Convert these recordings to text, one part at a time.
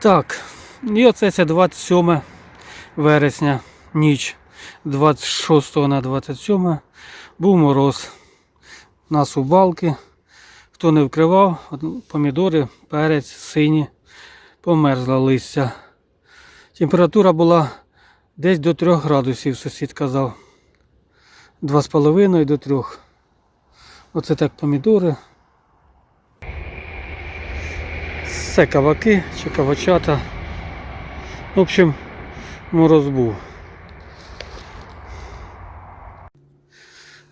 Так, і оце це 27 вересня, ніч 26 на 27 був мороз. Нас у балки. Хто не вкривав, помідори, перець, сині, померзла листя. Температура була десь до 3 градусів, сусід казав. 2,5 до 3. Оце так помідори. Це каваки чи кавачата. В общем, мороз був.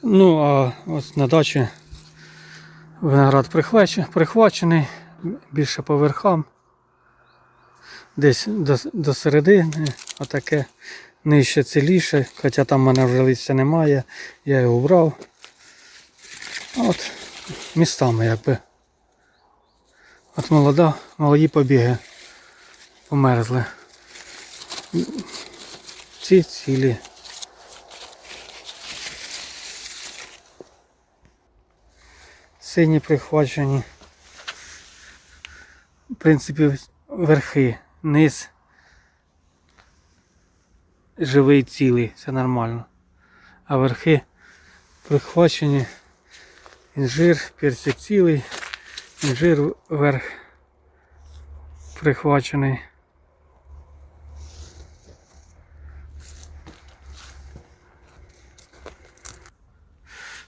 Ну, а ось на дачі виноград прихвачений, більше по верхам. Десь до, до середини, отаке нижче ціліше, хоча там в мене вже листя немає, я його брав. От містами якби. От молода, молоді побіги померзли. Ці цілі. Сині прихвачені. В принципі, верхи, низ. Живий цілий, все нормально. А верхи прихвачені. Інжир, персик цілий, інжир верх прихвачений.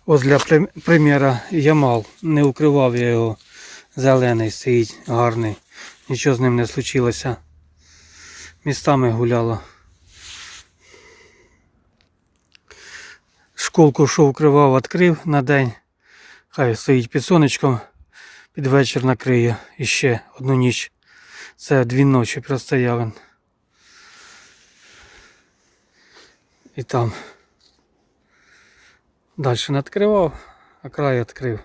Ось для приміра Ямал. Не укривав я його. Зелений стоїть, гарний. Нічого з ним не случилося. Містами гуляло. Школку, що укривав, відкрив на день. Хай стоїть під сонечком, під вечір накриє і ще одну ніч. Це дві ночі простояв він. І там. Далі не відкривав, а край відкрив.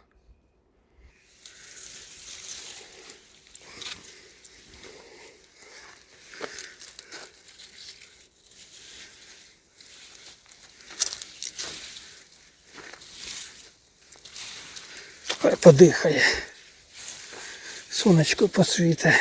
Подихає. Сонечко посвіте.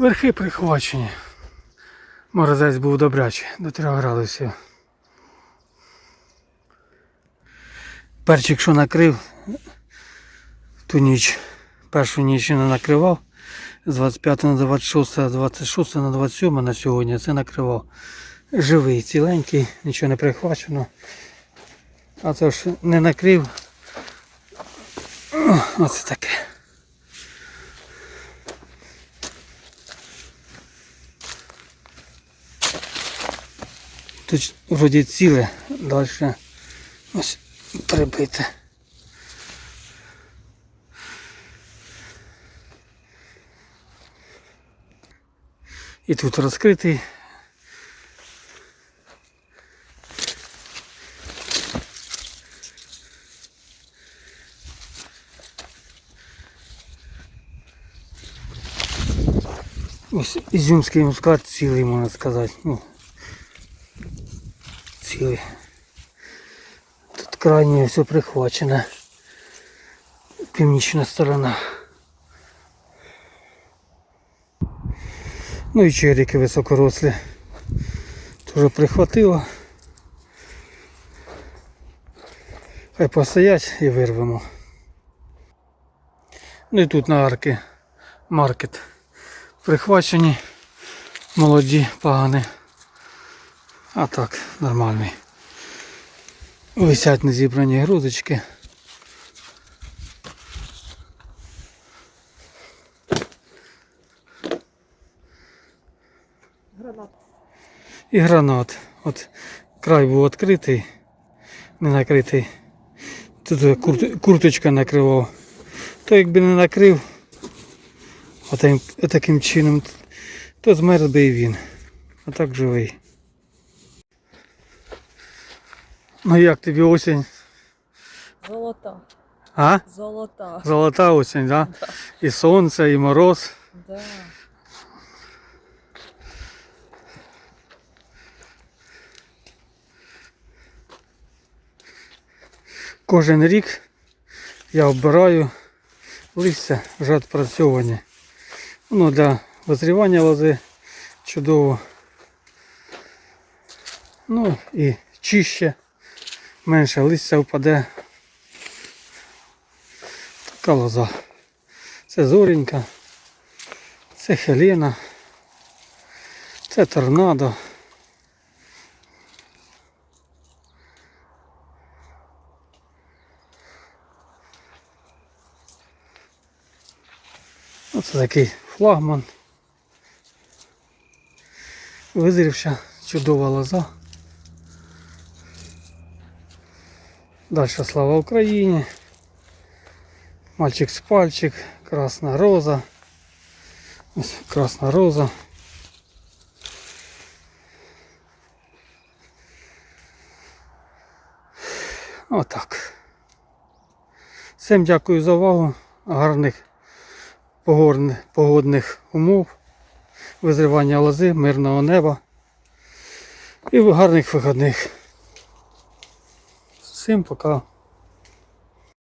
Верхи прихвачені. Морозець був добрячий, до 3 градусів. Перчик, що накрив ту ніч, першу ніч не накривав. З 25 на 26, з 26 на 27 на сьогодні це накривав. Живий, ціленький, нічого не прихвачено. А це ж не накрив. Оце таке. Тут вроді ціле, далі ось прибите. І тут розкритий. Ось ізюмський мускат цілий, можна сказати. Ну, цілий. Тут крайнє все прихвачене. Північна сторона. Ну і черіки високорослі. Теж прихватило. Хай постоять і вирвемо. Ну і тут на арки маркет. Прихвачені, молоді, погані. А так, нормальний. Висять незібрані грузочки. І гранат. От край був відкритий, не накритий. Тут курт- курточка накривав. То якби не накрив отаким чином, то змерз би і він. а так живий. Ну як тобі осінь? Золота. А? Золота. Золота осінь, да? І сонце, і мороз. Да. Кожен рік я обираю листя вже відпрацьовані. Воно для визрівання лози чудово. Ну і чище, менше листя впаде. Така лоза. Це зорінька, це Хелена, це торнадо. Оце такий флагман. Визрівша чудова лоза. Далі слава Україні. Мальчик з пальчик, красна роза. Ось красна роза. Отак. Всім дякую за увагу. Гарних погодних, умов, визрівання лози, мирного неба і гарних вихідних. Всім пока.